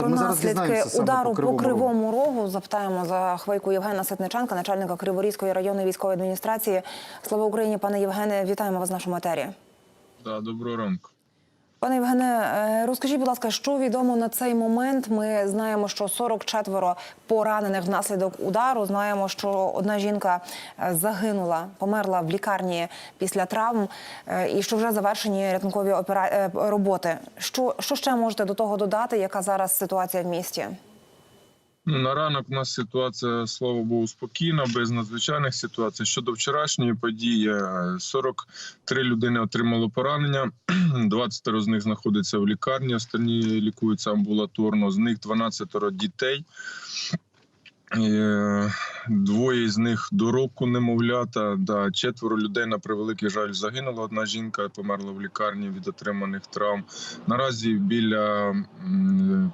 Про ми наслідки удару по Кривому по кривому рогу запитаємо за хвейку Євгена Ситниченка, начальника Криворізької районної військової адміністрації. Слава Україні, пане Євгене, вітаємо вас в нашому етері. Да, доброго ранку. Пане Євгене, е, розкажіть, будь ласка, що відомо на цей момент? Ми знаємо, що 44 поранених внаслідок удару. Знаємо, що одна жінка е, загинула, померла в лікарні після травм, е, і що вже завершені рятункові опера... роботи. Що, що ще можете до того додати? Яка зараз ситуація в місті? На ранок у нас ситуація, слава Богу, спокійна, без надзвичайних ситуацій. Щодо вчорашньої події, е, 43 людини отримало поранення, 20 з них знаходяться в лікарні, останні лікуються амбулаторно. З них 12 дітей. Е, Двоє з них до року немовлята. Да, четверо людей на превеликий жаль загинуло. Одна жінка померла в лікарні від отриманих травм. Наразі біля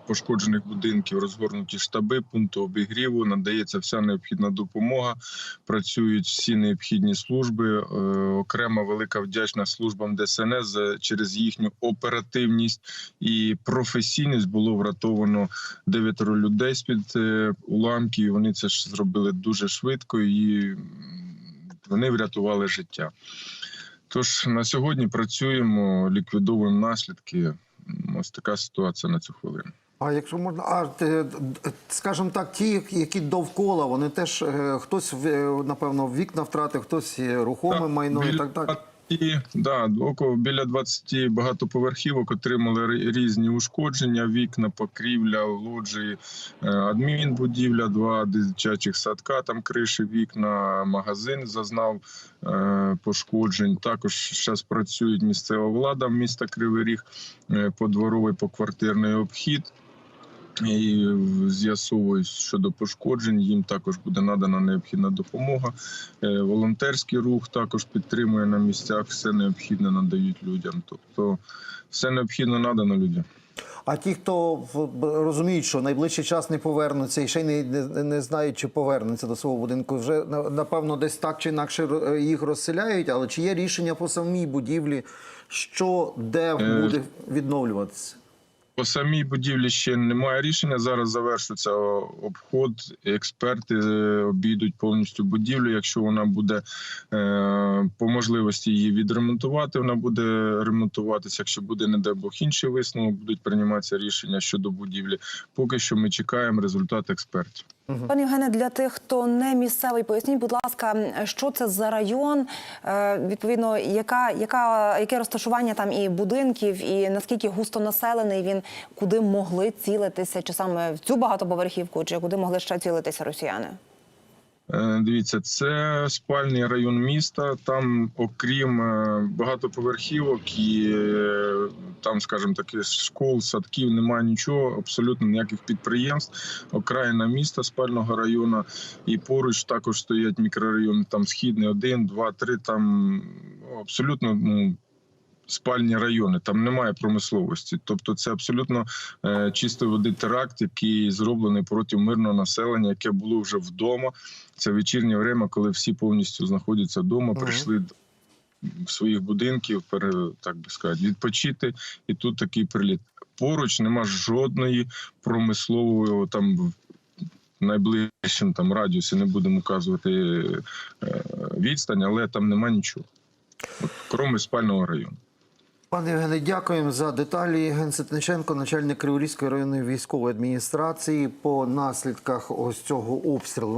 пошкоджених будинків розгорнуті штаби пункту обігріву. Надається вся необхідна допомога. Працюють всі необхідні служби. Е, Окрема велика вдячна службам ДСНС через їхню оперативність і професійність було врятовано дев'ятеро людей з під уламків. Вони це ж зробили дуже швидко і вони врятували життя. Тож на сьогодні працюємо, ліквідовуємо наслідки. Ось така ситуація на цю хвилину. А якщо можна, а е, скажімо так, ті, які довкола, вони теж е, хтось е, напевно вікна втратив, хтось рухоме майно і так далі. І, да, біля 20 багатоповерхівок отримали різні ушкодження: вікна, покрівля, лоджії, е, адмінбудівля, два дитячих садка, там криші, вікна, магазин зазнав е, пошкоджень. Також зараз працюють місцева влада міста Кривий Ріг, е, подворовий поквартирний обхід. І з'ясовують щодо пошкоджень. Їм також буде надана необхідна допомога. Е, Волонтерський рух також підтримує на місцях, все необхідне надають людям. Тобто, все необхідно надано людям. А ті, хто розуміють, що найближчий час не повернуться і ще й не, не, не знають, чи повернуться до свого будинку, вже напевно десь так чи інакше їх розселяють. Але чи є рішення по самій будівлі, що де Е, буде відновлюватися? По самій будівлі ще немає рішення. Зараз завершиться обход. Експерти е, обійдуть повністю будівлю. Якщо вона буде е, по можливості її відремонтувати, вона буде ремонтуватися. Якщо буде, не дай Бог, інший висновок, будуть прийматися рішення щодо будівлі. Поки що ми чекаємо результат експертів. Пане Євгене, для тих, хто не місцевий, поясніть, будь ласка, що це за район? Е, Відповідно, яка, яка, яке розташування там і будинків, і наскільки густо населений він, куди могли цілитися, чи саме в цю багатоповерхівку, чи куди могли ще цілитися росіяни? Е, Дивіться, це спальний район міста. Там, окрім е, багатоповерхівок і там, скажімо таки, школ, садків, немає нічого, абсолютно ніяких підприємств. Окраїна міста спального району, і поруч також стоять мікрорайони. Там східний, один, два, три. Там абсолютно ну. Спальні райони, там немає промисловості. Тобто, це абсолютно е, чисто води теракт, який зроблений проти мирного населення, яке було вже вдома. Це вечірнє время, коли всі повністю знаходяться вдома, прийшли до своїх будинків, так би сказати, відпочити. І тут такий приліт. Поруч нема жодної промислової там. Найближчим там радіусі не будемо указувати е, відстань, але там нема нічого. От, кроме спального району. Пане Євгене, дякуємо за деталі. Євген Ситниченко, начальник Криворізької районної військової адміністрації, по наслідках ось цього обстрілу.